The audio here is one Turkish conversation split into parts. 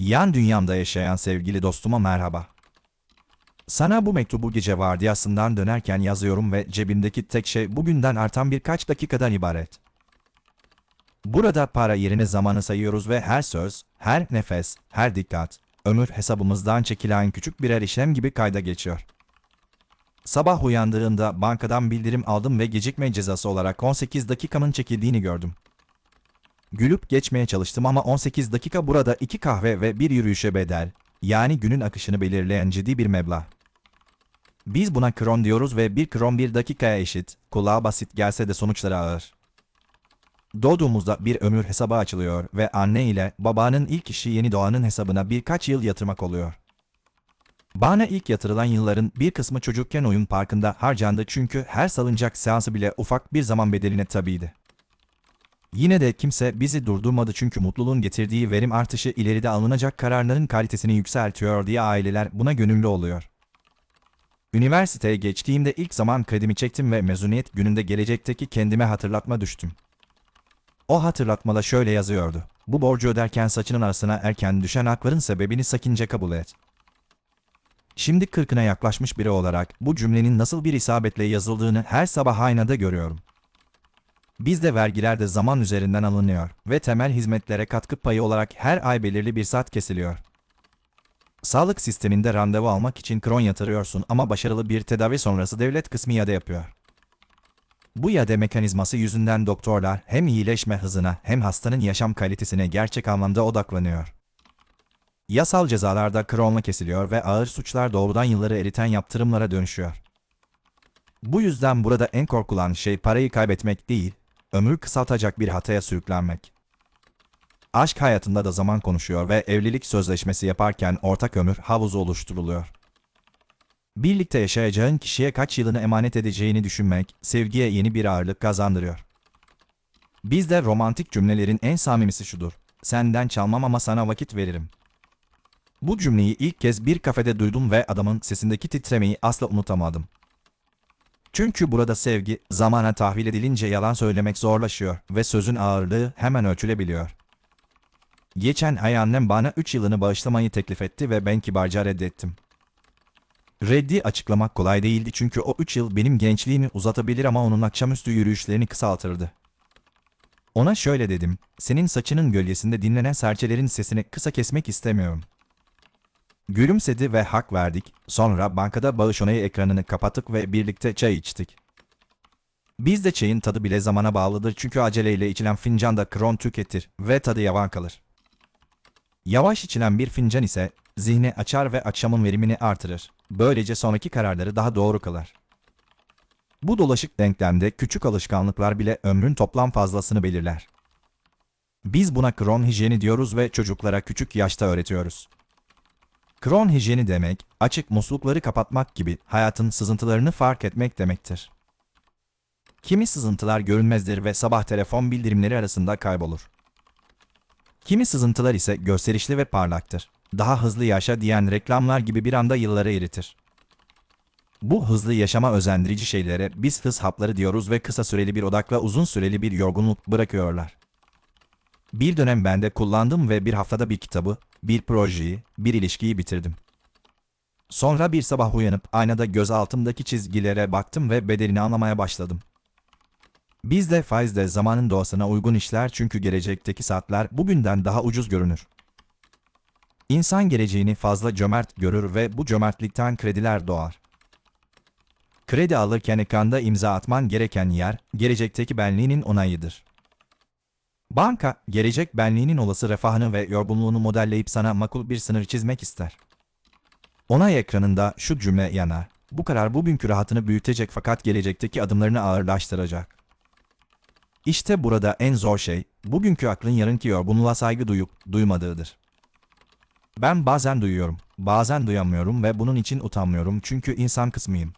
Yan dünyamda yaşayan sevgili dostuma merhaba. Sana bu mektubu gece vardiyasından dönerken yazıyorum ve cebimdeki tek şey bugünden artan birkaç dakikadan ibaret. Burada para yerine zamanı sayıyoruz ve her söz, her nefes, her dikkat, ömür hesabımızdan çekilen küçük birer işlem gibi kayda geçiyor. Sabah uyandığımda bankadan bildirim aldım ve gecikme cezası olarak 18 dakikamın çekildiğini gördüm. Gülüp geçmeye çalıştım ama 18 dakika burada iki kahve ve bir yürüyüşe bedel, yani günün akışını belirleyen ciddi bir meblağ. Biz buna kron diyoruz ve bir kron bir dakikaya eşit, kulağa basit gelse de sonuçları ağır. Doğduğumuzda bir ömür hesabı açılıyor ve anne ile babanın ilk işi yeni doğanın hesabına birkaç yıl yatırmak oluyor. Bana ilk yatırılan yılların bir kısmı çocukken oyun parkında harcandı çünkü her salıncak seansı bile ufak bir zaman bedeline tabiydi. Yine de kimse bizi durdurmadı çünkü mutluluğun getirdiği verim artışı ileride alınacak kararların kalitesini yükseltiyor diye aileler buna gönüllü oluyor. Üniversiteye geçtiğimde ilk zaman kredimi çektim ve mezuniyet gününde gelecekteki kendime hatırlatma düştüm. O hatırlatmada şöyle yazıyordu. Bu borcu öderken saçının arasına erken düşen akların sebebini sakince kabul et. Şimdi kırkına yaklaşmış biri olarak bu cümlenin nasıl bir isabetle yazıldığını her sabah aynada görüyorum. Bizde vergiler de zaman üzerinden alınıyor ve temel hizmetlere katkı payı olarak her ay belirli bir saat kesiliyor. Sağlık sisteminde randevu almak için kron yatırıyorsun ama başarılı bir tedavi sonrası devlet kısmı iade yapıyor. Bu iade mekanizması yüzünden doktorlar hem iyileşme hızına hem hastanın yaşam kalitesine gerçek anlamda odaklanıyor. Yasal cezalarda kronla kesiliyor ve ağır suçlar doğrudan yılları eriten yaptırımlara dönüşüyor. Bu yüzden burada en korkulan şey parayı kaybetmek değil, ömrü kısaltacak bir hataya sürüklenmek. Aşk hayatında da zaman konuşuyor ve evlilik sözleşmesi yaparken ortak ömür havuzu oluşturuluyor. Birlikte yaşayacağın kişiye kaç yılını emanet edeceğini düşünmek, sevgiye yeni bir ağırlık kazandırıyor. Bizde romantik cümlelerin en samimisi şudur. Senden çalmam ama sana vakit veririm. Bu cümleyi ilk kez bir kafede duydum ve adamın sesindeki titremeyi asla unutamadım. Çünkü burada sevgi, zamana tahvil edilince yalan söylemek zorlaşıyor ve sözün ağırlığı hemen ölçülebiliyor. Geçen ay annem bana 3 yılını bağışlamayı teklif etti ve ben kibarca reddettim. Reddi açıklamak kolay değildi çünkü o 3 yıl benim gençliğimi uzatabilir ama onun akşamüstü yürüyüşlerini kısaltırdı. Ona şöyle dedim, senin saçının gölgesinde dinlenen serçelerin sesini kısa kesmek istemiyorum. Gülümsedi ve hak verdik. Sonra bankada bağış onayı ekranını kapattık ve birlikte çay içtik. Bizde çayın tadı bile zamana bağlıdır çünkü aceleyle içilen fincanda kron tüketir ve tadı yavan kalır. Yavaş içilen bir fincan ise zihni açar ve akşamın verimini artırır. Böylece sonraki kararları daha doğru kılar. Bu dolaşık denklemde küçük alışkanlıklar bile ömrün toplam fazlasını belirler. Biz buna kron hijyeni diyoruz ve çocuklara küçük yaşta öğretiyoruz. Kron hijyeni demek, açık muslukları kapatmak gibi hayatın sızıntılarını fark etmek demektir. Kimi sızıntılar görünmezdir ve sabah telefon bildirimleri arasında kaybolur. Kimi sızıntılar ise gösterişli ve parlaktır. Daha hızlı yaşa diyen reklamlar gibi bir anda yılları eritir. Bu hızlı yaşama özendirici şeylere biz hız hapları diyoruz ve kısa süreli bir odakla uzun süreli bir yorgunluk bırakıyorlar. Bir dönem ben de kullandım ve bir haftada bir kitabı, bir projeyi, bir ilişkiyi bitirdim. Sonra bir sabah uyanıp aynada göz altımdaki çizgilere baktım ve bedelini anlamaya başladım. Faiz de zamanın doğasına uygun işler çünkü gelecekteki saatler bugünden daha ucuz görünür. İnsan geleceğini fazla cömert görür ve bu cömertlikten krediler doğar. Kredi alırken ekranda imza atman gereken yer, gelecekteki benliğinin onayıdır. Banka, gelecek benliğinin olası refahını ve yorgunluğunu modelleyip sana makul bir sınır çizmek ister. Onay ekranında şu cümle yanar. Bu karar bugünkü rahatını büyütecek fakat gelecekteki adımlarını ağırlaştıracak. İşte burada en zor şey, bugünkü aklın yarınki yorgunluğa saygı duyup duymadığıdır. Ben bazen duyuyorum, bazen duyamıyorum ve bunun için utanmıyorum çünkü insan kısmıyım.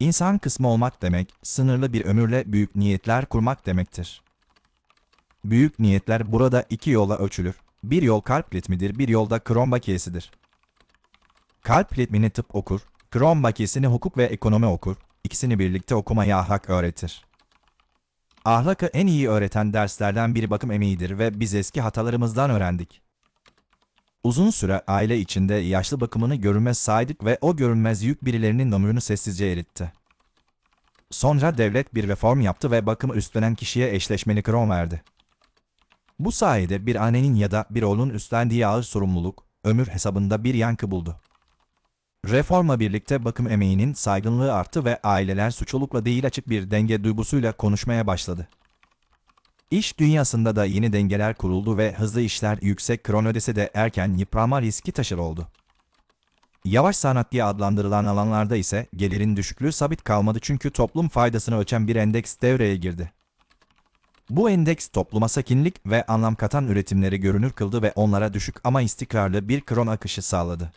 İnsan kısmı olmak demek, sınırlı bir ömürle büyük niyetler kurmak demektir. Büyük niyetler burada iki yolla ölçülür. Bir yol kalp ritmidir, bir yolda kron bakiyesidir. Kalp ritmini tıp okur, kron bakiyesini hukuk ve ekonomi okur, ikisini birlikte okumaya ahlak öğretir. Ahlakı en iyi öğreten derslerden biri bakım emeğidir ve biz eski hatalarımızdan öğrendik. Uzun süre aile içinde yaşlı bakımını görünmez saydık ve o görünmez yük birilerinin ömrünü sessizce eritti. Sonra devlet bir reform yaptı ve bakımı üstlenen kişiye eşleşmeli kron verdi. Bu sayede bir annenin ya da bir oğlun üstlendiği ağır sorumluluk, ömür hesabında bir yankı buldu. Reformla birlikte bakım emeğinin saygınlığı arttı ve aileler suçlulukla değil açık bir denge duygusuyla konuşmaya başladı. İş dünyasında da yeni dengeler kuruldu ve hızlı işler yüksek kron ödese de erken yıpranma riski taşır oldu. Yavaş sanat diye adlandırılan alanlarda ise gelirin düşüklüğü sabit kalmadı çünkü toplum faydasını ölçen bir endeks devreye girdi. Bu endeks topluma sakinlik ve anlam katan üretimleri görünür kıldı ve onlara düşük ama istikrarlı bir kron akışı sağladı.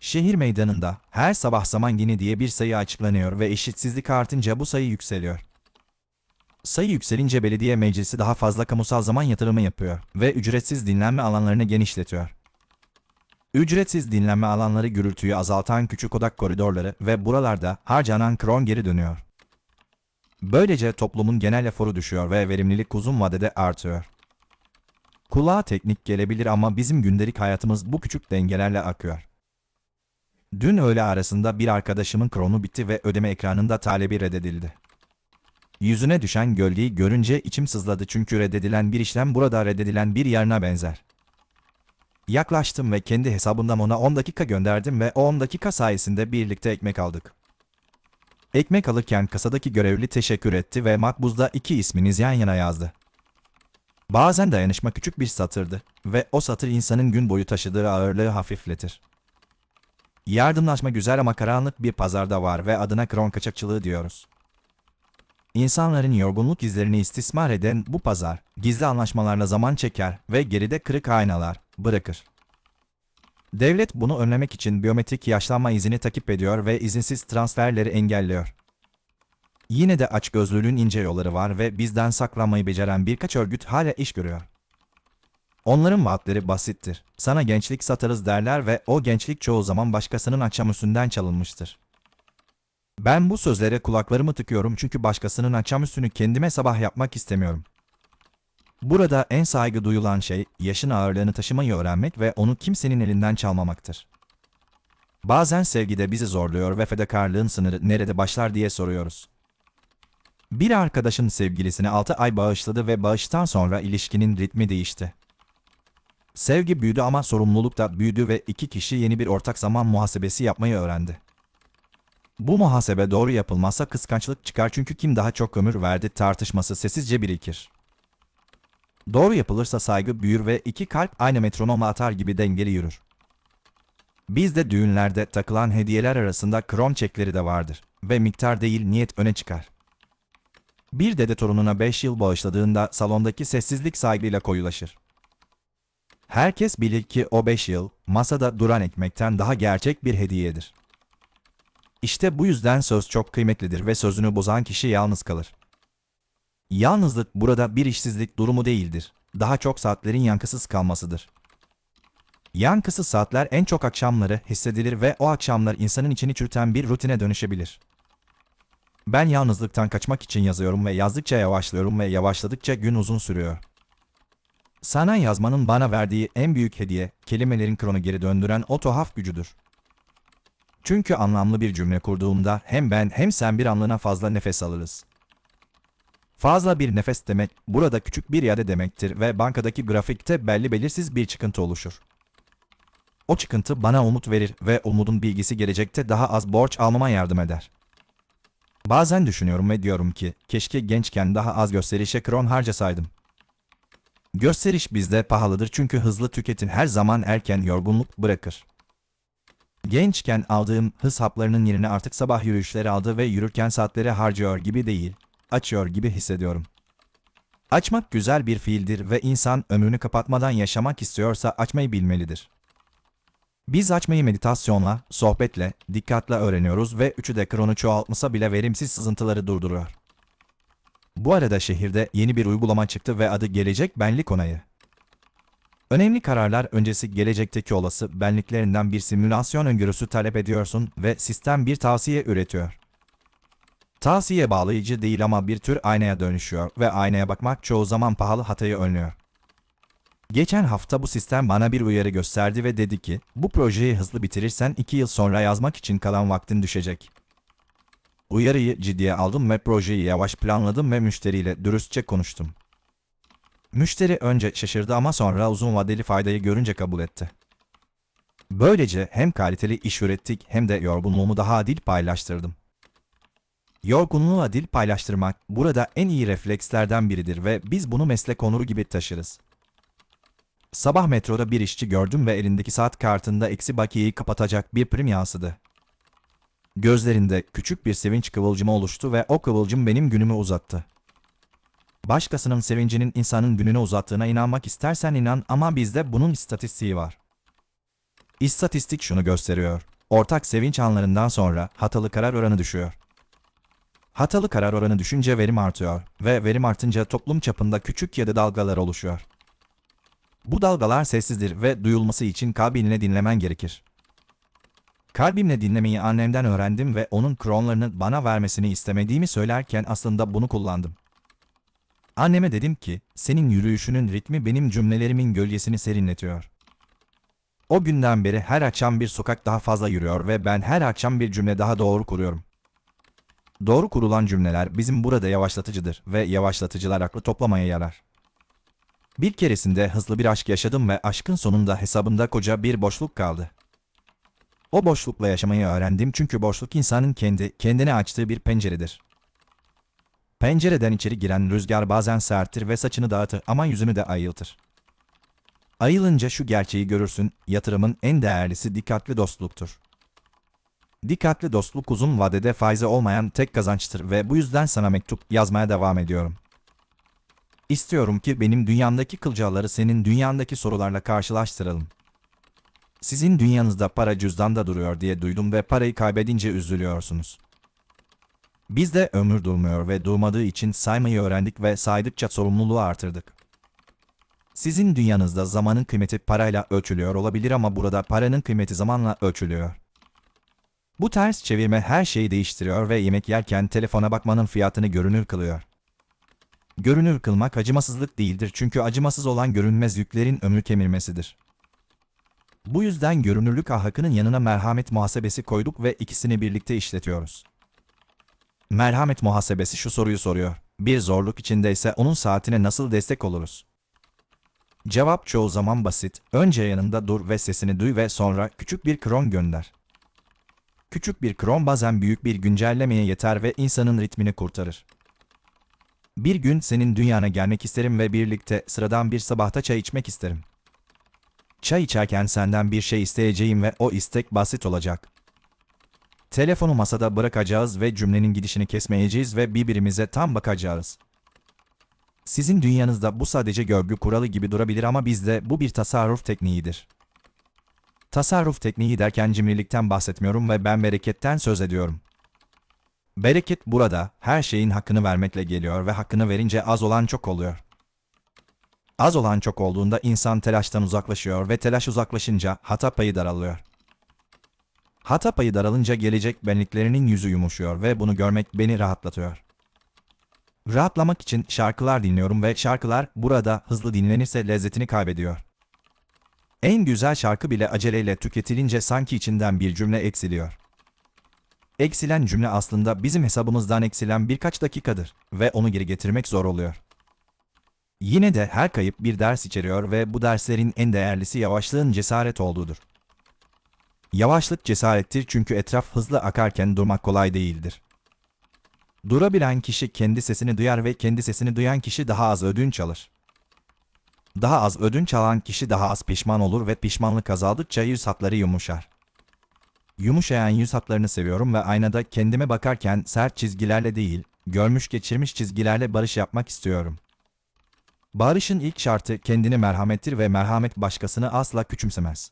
Şehir meydanında her sabah zaman yeni diye bir sayı açıklanıyor ve eşitsizlik artınca bu sayı yükseliyor. Sayı yükselince belediye meclisi daha fazla kamusal zaman yatırımı yapıyor ve ücretsiz dinlenme alanlarını genişletiyor. Ücretsiz dinlenme alanları gürültüyü azaltan küçük odak koridorları ve buralarda harcanan kron geri dönüyor. Böylece toplumun genel eforu düşüyor ve verimlilik uzun vadede artıyor. Kulağa teknik gelebilir ama bizim gündelik hayatımız bu küçük dengelerle akıyor. Dün öğle arasında bir arkadaşımın kronu bitti ve ödeme ekranında talebi reddedildi. Yüzüne düşen gölgeyi görünce içim sızladı çünkü reddedilen bir işlem burada reddedilen bir yarına benzer. Yaklaştım ve kendi hesabından ona 10 dakika gönderdim ve o 10 dakika sayesinde birlikte ekmek aldık. Ekmek alırken kasadaki görevli teşekkür etti ve makbuzda iki isminiz yan yana yazdı. Bazen dayanışma küçük bir satırdı ve o satır insanın gün boyu taşıdığı ağırlığı hafifletir. Yardımlaşma güzel ama karanlık bir pazarda var ve adına kron kaçakçılığı diyoruz. İnsanların yorgunluk izlerini istismar eden bu pazar, gizli anlaşmalarla zaman çeker ve geride kırık aynalar bırakır. Devlet bunu önlemek için biyometrik yaşlanma izini takip ediyor ve izinsiz transferleri engelliyor. Yine de açgözlülüğün ince yolları var ve bizden saklanmayı beceren birkaç örgüt hala iş görüyor. Onların vaatleri basittir. Sana gençlik satarız derler ve o gençlik çoğu zaman başkasının akşamüstünden çalınmıştır. Ben bu sözlere kulaklarımı tıkıyorum çünkü başkasının akşamüstünü kendime sabah yapmak istemiyorum. Burada en saygı duyulan şey yaşın ağırlığını taşımayı öğrenmek ve onu kimsenin elinden çalmamaktır. Bazen sevgide bizi zorluyor ve fedakarlığın sınırı nerede başlar diye soruyoruz. Bir arkadaşın sevgilisine 6 ay bağışladı ve bağıştan sonra ilişkinin ritmi değişti. Sevgi büyüdü ama sorumluluk da büyüdü ve iki kişi yeni bir ortak zaman muhasebesi yapmayı öğrendi. Bu muhasebe doğru yapılmazsa kıskançlık çıkar çünkü kim daha çok ömür verdi tartışması sessizce birikir. Doğru yapılırsa saygı büyür ve iki kalp aynı metronoma atar gibi dengeli yürür. Bizde düğünlerde takılan hediyeler arasında kron çekleri de vardır ve miktar değil niyet öne çıkar. Bir dede torununa 5 yıl bağışladığında salondaki sessizlik saygıyla koyulaşır. Herkes bilir ki o 5 yıl masada duran ekmekten daha gerçek bir hediyedir. İşte bu yüzden söz çok kıymetlidir ve sözünü bozan kişi yalnız kalır. Yalnızlık burada bir işsizlik durumu değildir. Daha çok saatlerin yankısız kalmasıdır. Yankısız saatler en çok akşamları hissedilir ve o akşamlar insanın içini çürüten bir rutine dönüşebilir. Ben yalnızlıktan kaçmak için yazıyorum ve yazdıkça yavaşlıyorum ve yavaşladıkça gün uzun sürüyor. Sana yazmanın bana verdiği en büyük hediye, kelimelerin kronu geri döndüren o tuhaf gücüdür. Çünkü anlamlı bir cümle kurduğumda hem ben hem sen bir anlığına fazla nefes alırız. Fazla bir nefes demek, burada küçük bir iade demektir ve bankadaki grafikte belli belirsiz bir çıkıntı oluşur. O çıkıntı bana umut verir ve umudun bilgisi gelecekte daha az borç almama yardım eder. Bazen düşünüyorum ve diyorum ki, keşke gençken daha az gösterişe kron harcasaydım. Gösteriş bizde pahalıdır çünkü hızlı tüketin her zaman erken yorgunluk bırakır. Gençken aldığım hız haplarının yerine artık sabah yürüyüşleri aldı ve yürürken saatleri harcıyor gibi değil, açıyor gibi hissediyorum. Açmak güzel bir fiildir ve insan ömrünü kapatmadan yaşamak istiyorsa açmayı bilmelidir. Biz açmayı meditasyonla, sohbetle, dikkatle öğreniyoruz ve üçü de kronu çoğaltmasa bile verimsiz sızıntıları durduruyor. Bu arada şehirde yeni bir uygulama çıktı ve adı Gelecek Benlik Onayı. Önemli kararlar öncesi gelecekteki olası benliklerinden bir simülasyon öngörüsü talep ediyorsun ve sistem bir tavsiye üretiyor. Tavsiye bağlayıcı değil ama bir tür aynaya dönüşüyor ve aynaya bakmak çoğu zaman pahalı hatayı önlüyor. Geçen hafta bu sistem bana bir uyarı gösterdi ve dedi ki, bu projeyi hızlı bitirirsen 2 yıl sonra yazmak için kalan vaktin düşecek. Uyarıyı ciddiye aldım ve projeyi yavaş planladım ve müşteriyle dürüstçe konuştum. Müşteri önce şaşırdı ama sonra uzun vadeli faydayı görünce kabul etti. Böylece hem kaliteli iş ürettik hem de yorgunluğumu daha adil paylaştırdım. Yorgunluğu adil paylaştırmak burada en iyi reflekslerden biridir ve biz bunu meslek onuru gibi taşırız. Sabah metroda bir işçi gördüm ve elindeki saat kartında eksi bakiyeyi kapatacak bir prim yansıdı. Gözlerinde küçük bir sevinç kıvılcımı oluştu ve o kıvılcım benim günümü uzattı. Başkasının sevincinin insanın gününü uzattığına inanmak istersen inan ama bizde bunun istatistiği var. İstatistik şunu gösteriyor. Ortak sevinç anlarından sonra hatalı karar oranı düşüyor. Hatalı karar oranı düşünce verim artıyor ve verim artınca toplum çapında küçük ya da dalgalar oluşuyor. Bu dalgalar sessizdir ve duyulması için kalbinle dinlemen gerekir. Kalbimle dinlemeyi annemden öğrendim ve onun kronlarını bana vermesini istemediğimi söylerken aslında bunu kullandım. Anneme dedim ki, senin yürüyüşünün ritmi benim cümlelerimin gölgesini serinletiyor. O günden beri her akşam bir sokak daha fazla yürüyor ve ben her akşam bir cümle daha doğru kuruyorum. Doğru kurulan cümleler bizim burada yavaşlatıcıdır ve yavaşlatıcılar aklı toplamaya yarar. Bir keresinde hızlı bir aşk yaşadım ve aşkın sonunda hesabımda koca bir boşluk kaldı. O boşlukla yaşamayı öğrendim çünkü boşluk insanın kendi kendine açtığı bir penceredir. Pencereden içeri giren rüzgar bazen serttir ve saçını dağıtır ama yüzünü de ayıltır. Ayılınca şu gerçeği görürsün, yatırımın en değerlisi dikkatli dostluktur. Dikkatli dostluk uzun vadede faizi olmayan tek kazançtır ve bu yüzden sana mektup yazmaya devam ediyorum. İstiyorum ki benim dünyamdaki kılcalları senin dünyandaki sorularla karşılaştıralım. Sizin dünyanızda para cüzdanda duruyor diye duydum ve parayı kaybedince üzülüyorsunuz. Bizde ömür durmuyor ve durmadığı için saymayı öğrendik ve saydıkça sorumluluğu artırdık. Sizin dünyanızda zamanın kıymeti parayla ölçülüyor olabilir ama burada paranın kıymeti zamanla ölçülüyor. Bu ters çevirme her şeyi değiştiriyor ve yemek yerken telefona bakmanın fiyatını görünür kılıyor. Görünür kılmak acımasızlık değildir çünkü acımasız olan görünmez yüklerin ömrü kemirmesidir. Bu yüzden görünürlük ahlakının yanına merhamet muhasebesi koyduk ve ikisini birlikte işletiyoruz. Merhamet muhasebesi şu soruyu soruyor. Bir zorluk içindeyse onun saatine nasıl destek oluruz? Cevap çoğu zaman basit. Önce yanında dur ve sesini duy ve sonra küçük bir kron gönder. Küçük bir kron bazen büyük bir güncellemeye yeter ve insanın ritmini kurtarır. Bir gün senin dünyana gelmek isterim ve birlikte sıradan bir sabahta çay içmek isterim. Çay içerken senden bir şey isteyeceğim ve o istek basit olacak. Telefonu masada bırakacağız ve cümlenin gidişini kesmeyeceğiz ve birbirimize tam bakacağız. Sizin dünyanızda bu sadece görgü kuralı gibi durabilir ama bizde bu bir tasarruf tekniğidir. Tasarruf tekniği derken cimrilikten bahsetmiyorum ve ben bereketten söz ediyorum. Bereket burada her şeyin hakkını vermekle geliyor ve hakkını verince az olan çok oluyor. Az olan çok olduğunda insan telaştan uzaklaşıyor ve telaş uzaklaşınca hata payı daralıyor. Hata payı daralınca gelecek benliklerinin yüzü yumuşuyor ve bunu görmek beni rahatlatıyor. Rahatlamak için şarkılar dinliyorum ve şarkılar burada hızlı dinlenirse lezzetini kaybediyor. En güzel şarkı bile aceleyle tüketilince sanki içinden bir cümle eksiliyor. Eksilen cümle aslında bizim hesabımızdan eksilen birkaç dakikadır ve onu geri getirmek zor oluyor. Yine de her kayıp bir ders içeriyor ve bu derslerin en değerlisi yavaşlığın cesaret olduğudur. Yavaşlık cesarettir çünkü etraf hızlı akarken durmak kolay değildir. Durabilen kişi kendi sesini duyar ve kendi sesini duyan kişi daha az ödünç alır. Daha az ödünç alan kişi daha az pişman olur ve pişmanlık azaldıkça yüz hatları yumuşar. Yumuşayan yüz hatlarını seviyorum ve aynada kendime bakarken sert çizgilerle değil, görmüş geçirmiş çizgilerle barış yapmak istiyorum. Barışın ilk şartı kendini merhamettir ve merhamet başkasını asla küçümsemez.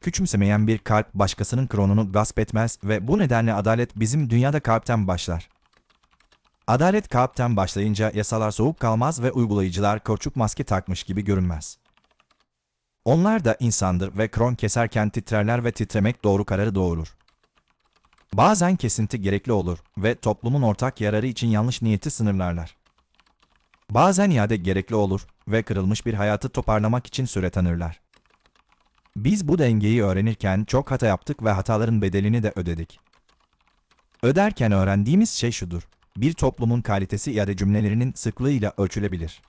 Küçümsemeyen bir kalp başkasının kronunu gasp etmez ve bu nedenle adalet bizim dünyada kalpten başlar. Adalet kalpten başlayınca yasalar soğuk kalmaz ve uygulayıcılar korçuk maske takmış gibi görünmez. Onlar da insandır ve kron keserken titrerler ve titremek doğru kararı doğurur. Bazen kesinti gerekli olur ve toplumun ortak yararı için yanlış niyeti sınırlarlar. Bazen iade gerekli olur ve kırılmış bir hayatı toparlamak için süre tanırlar. Biz bu dengeyi öğrenirken çok hata yaptık ve hataların bedelini de ödedik. Öderken öğrendiğimiz şey şudur. Bir toplumun kalitesi iade cümlelerinin sıklığıyla ölçülebilir.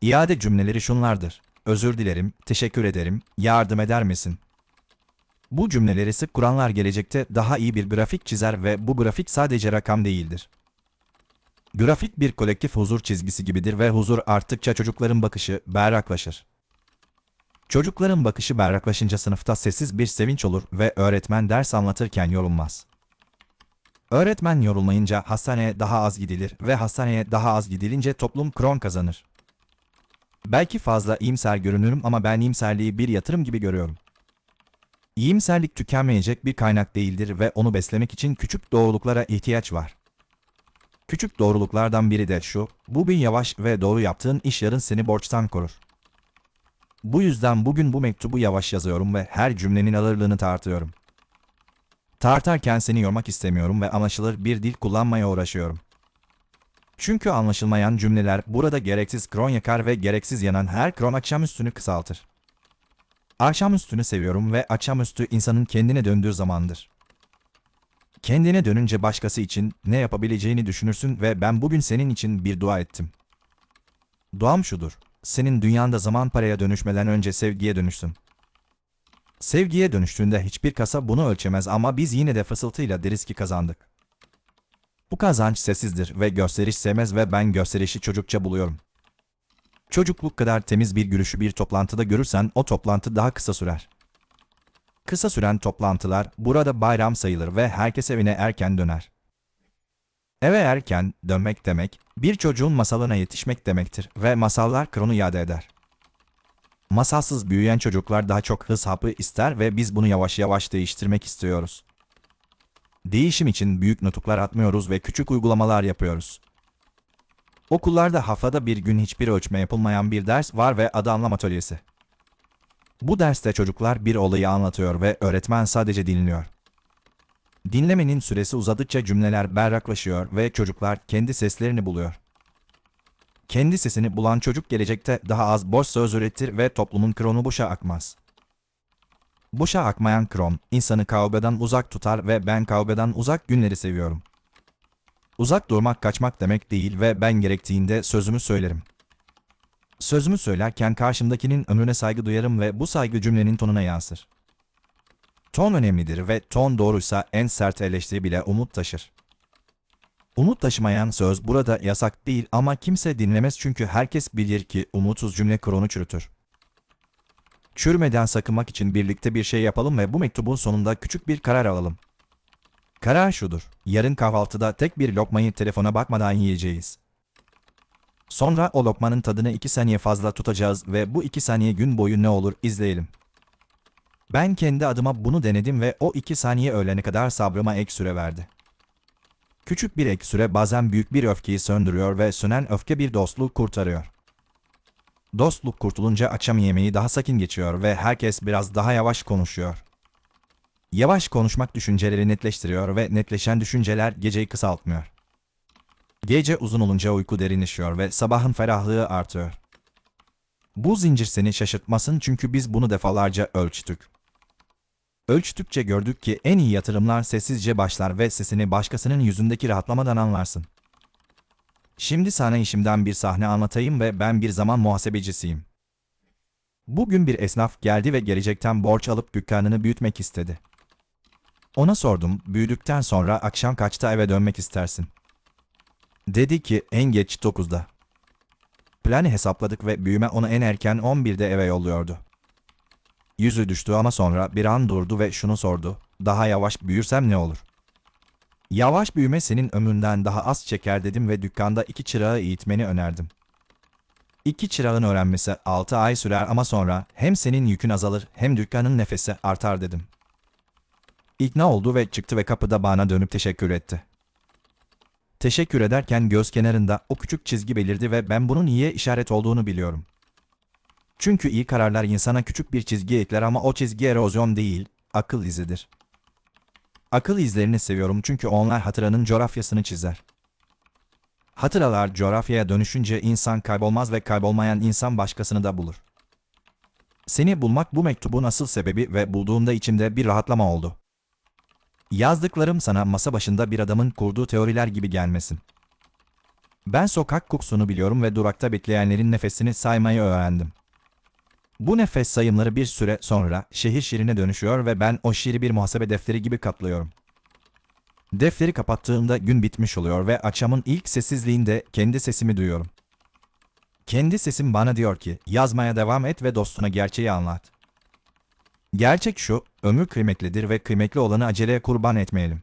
İade cümleleri şunlardır. Özür dilerim, teşekkür ederim, yardım eder misin? Bu cümleleri sık kuranlar gelecekte daha iyi bir grafik çizer ve bu grafik sadece rakam değildir. Grafik bir kolektif huzur çizgisi gibidir ve huzur arttıkça çocukların bakışı berraklaşır. Çocukların bakışı berraklaşınca sınıfta sessiz bir sevinç olur ve öğretmen ders anlatırken yorulmaz. Öğretmen yorulmayınca hastaneye daha az gidilir ve hastaneye daha az gidilince toplum kron kazanır. Belki fazla iyimser görünürüm ama ben iyimserliği bir yatırım gibi görüyorum. İyimserlik tükenmeyecek bir kaynak değildir ve onu beslemek için küçük doğruluklara ihtiyaç var. Küçük doğruluklardan biri de şu, bugün yavaş ve doğru yaptığın iş yarın seni borçtan korur. Bu yüzden bugün bu mektubu yavaş yazıyorum ve her cümlenin ağırlığını tartıyorum. Tartarken seni yormak istemiyorum ve anlaşılır bir dil kullanmaya uğraşıyorum. Çünkü anlaşılmayan cümleler burada gereksiz kron yakar ve gereksiz yanan her kron akşamüstünü kısaltır. Akşamüstünü seviyorum ve akşamüstü insanın kendine döndüğü zamandır. Kendine dönünce başkası için ne yapabileceğini düşünürsün ve ben bugün senin için bir dua ettim. Duam şudur. Senin dünyanda zaman paraya dönüşmeden önce sevgiye dönüşsün. Sevgiye dönüştüğünde hiçbir kasa bunu ölçemez ama biz yine de fısıltıyla deriz ki kazandık. Bu kazanç sessizdir ve gösteriş sevmez ve ben gösterişi çocukça buluyorum. Çocukluk kadar temiz bir gülüşü bir toplantıda görürsen o toplantı daha kısa sürer. Kısa süren toplantılar burada bayram sayılır ve herkes evine erken döner. Eve erken dönmek demek, bir çocuğun masalına yetişmek demektir ve masallar kronu iade eder. Masalsız büyüyen çocuklar daha çok hız hapı ister ve biz bunu yavaş yavaş değiştirmek istiyoruz. Değişim için büyük nutuklar atmıyoruz ve küçük uygulamalar yapıyoruz. Okullarda haftada bir gün hiçbir ölçme yapılmayan bir ders var ve adı anlam atölyesi. Bu derste çocuklar bir olayı anlatıyor ve öğretmen sadece dinliyor. Dinlemenin süresi uzadıkça cümleler berraklaşıyor ve çocuklar kendi seslerini buluyor. Kendi sesini bulan çocuk gelecekte daha az boş söz üretir ve toplumun kronu boşa akmaz. Boşa akmayan kron, insanı kavgadan uzak tutar ve ben kavgadan uzak günleri seviyorum. Uzak durmak kaçmak demek değil ve ben gerektiğinde sözümü söylerim. Sözümü söylerken karşımdakinin ömrüne saygı duyarım ve bu saygı cümlenin tonuna yansır. Ton önemlidir ve ton doğruysa en sert eleştiri bile umut taşır. Umut taşımayan söz burada yasak değil ama kimse dinlemez çünkü herkes bilir ki umutsuz cümle kronu çürütür. Çürümeden sakınmak için birlikte bir şey yapalım ve bu mektubun sonunda küçük bir karar alalım. Karar şudur. Yarın kahvaltıda tek bir lokmayı telefona bakmadan yiyeceğiz. Sonra o lokmanın tadını 2 saniye fazla tutacağız ve bu 2 saniye gün boyu ne olur izleyelim. Ben kendi adıma bunu denedim ve o 2 saniye öğlene kadar sabrıma ek süre verdi. Küçük bir ek süre bazen büyük bir öfkeyi söndürüyor ve sönen öfke bir dostluğu kurtarıyor. Dostluk kurtulunca akşam yemeği daha sakin geçiyor ve herkes biraz daha yavaş konuşuyor. Yavaş konuşmak düşünceleri netleştiriyor ve netleşen düşünceler geceyi kısaltmıyor. Gece uzun olunca uyku derinleşiyor ve sabahın ferahlığı artıyor. Bu zincir seni şaşırtmasın çünkü biz bunu defalarca ölçtük. Ölçtükçe gördük ki en iyi yatırımlar sessizce başlar ve sesini başkasının yüzündeki rahatlamadan anlarsın. Şimdi sana işimden bir sahne anlatayım ve ben bir zaman muhasebecisiyim. Bugün bir esnaf geldi ve gelecekten borç alıp dükkanını büyütmek istedi. Ona sordum, büyüdükten sonra akşam kaçta eve dönmek istersin? Dedi ki en geç 9'da. Planı hesapladık ve büyüme onu en erken 11'de eve yolluyordu. Yüzü düştü ama sonra bir an durdu ve şunu sordu. Daha yavaş büyürsem ne olur? Yavaş büyüme senin ömründen daha az çeker dedim ve dükkanda iki çırağı eğitmeni önerdim. İki çırağın öğrenmesi 6 ay sürer ama sonra hem senin yükün azalır hem dükkanın nefesi artar dedim. İkna oldu ve çıktı ve kapıda bana dönüp teşekkür etti. Teşekkür ederken göz kenarında o küçük çizgi belirdi ve ben bunun iyiye işaret olduğunu biliyorum. Çünkü iyi kararlar insana küçük bir çizgi ekler ama o çizgi erozyon değil, akıl izidir. Akıl izlerini seviyorum çünkü onlar hatıranın coğrafyasını çizer. Hatıralar coğrafyaya dönüşünce insan kaybolmaz ve kaybolmayan insan başkasını da bulur. Seni bulmak bu mektubun asıl sebebi ve bulduğunda içimde bir rahatlama oldu. Yazdıklarım sana masa başında bir adamın kurduğu teoriler gibi gelmesin. Ben sokak kokusunu biliyorum ve durakta bekleyenlerin nefesini saymayı öğrendim. Bu nefes sayımları bir süre sonra şehir şiirine dönüşüyor ve ben o şiiri bir muhasebe defteri gibi katlıyorum. Defteri kapattığımda gün bitmiş oluyor ve akşamın ilk sessizliğinde kendi sesimi duyuyorum. Kendi sesim bana diyor ki yazmaya devam et ve dostuna gerçeği anlat. Gerçek şu, ömür kıymetlidir ve kıymetli olanı aceleye kurban etmeyelim.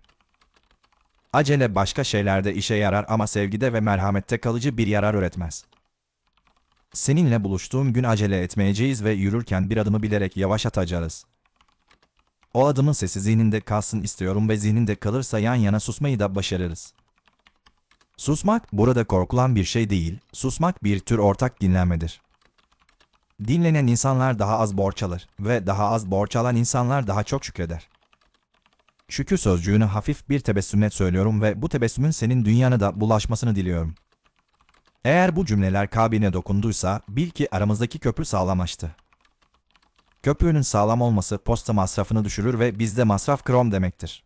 Acele başka şeylerde işe yarar ama sevgide ve merhamette kalıcı bir yarar üretmez. Seninle buluştuğum gün acele etmeyeceğiz ve yürürken bir adımı bilerek yavaş atacağız. O adımın sesi zihninde kalsın istiyorum ve zihninde kalırsa yan yana susmayı da başarırız. Susmak burada korkulan bir şey değil, susmak bir tür ortak dinlenmedir. Dinlenen insanlar daha az borç alır ve daha az borç alan insanlar daha çok şükreder. Şükür sözcüğünü hafif bir tebessümle söylüyorum ve bu tebessümün senin dünyana da bulaşmasını diliyorum. Eğer bu cümleler kalbine dokunduysa bil ki aramızdaki köprü sağlamlaştı. Köprünün sağlam olması posta masrafını düşürür ve bizde masraf krom demektir.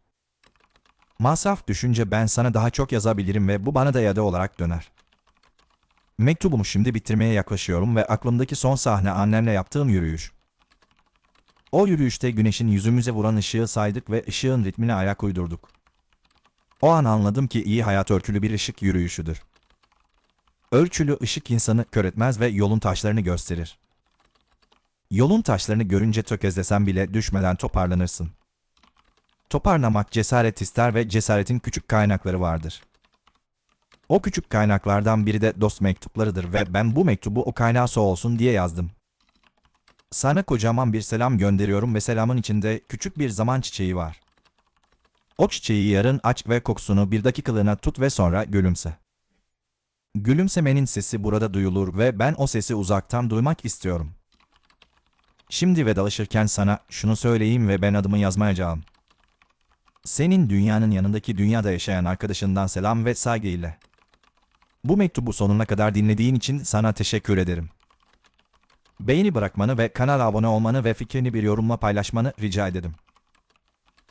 Masraf düşünce ben sana daha çok yazabilirim ve bu bana da yada olarak döner. Mektubumu şimdi bitirmeye yaklaşıyorum ve aklımdaki son sahne annemle yaptığım yürüyüş. O yürüyüşte güneşin yüzümüze vuran ışığı saydık ve ışığın ritmine ayak uydurduk. O an anladım ki iyi hayat örtülü bir ışık yürüyüşüdür. Ölçülü ışık insanı kör etmez ve yolun taşlarını gösterir. Yolun taşlarını görünce tökezlesen bile düşmeden toparlanırsın. Toparlamak cesaret ister ve cesaretin küçük kaynakları vardır. O küçük kaynaklardan biri de dost mektuplarıdır ve ben bu mektubu o kaynağısı olsun diye yazdım. Sana kocaman bir selam gönderiyorum ve selamın içinde küçük bir zaman çiçeği var. O çiçeği yarın aç ve kokusunu bir dakikalığına tut ve sonra gülümse. Gülümsemenin sesi burada duyulur ve ben o sesi uzaktan duymak istiyorum. Şimdi vedalaşırken sana şunu söyleyeyim ve ben adımı yazmayacağım. Senin dünyanın yanındaki dünyada yaşayan arkadaşından selam ve saygı ile. Bu mektubu sonuna kadar dinlediğin için sana teşekkür ederim. Beğeni bırakmanı ve kanala abone olmanı ve fikrini bir yorumla paylaşmanı rica ederim.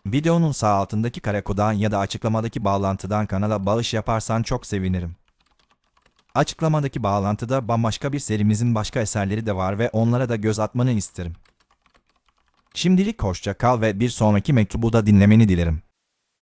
Videonun sağ altındaki kare koddan ya da açıklamadaki bağlantıdan kanala bağış yaparsan çok sevinirim. Açıklamadaki bağlantıda bambaşka bir serimizin başka eserleri de var ve onlara da göz atmanı isterim. Şimdilik hoşça kal ve bir sonraki mektubu da dinlemeni dilerim.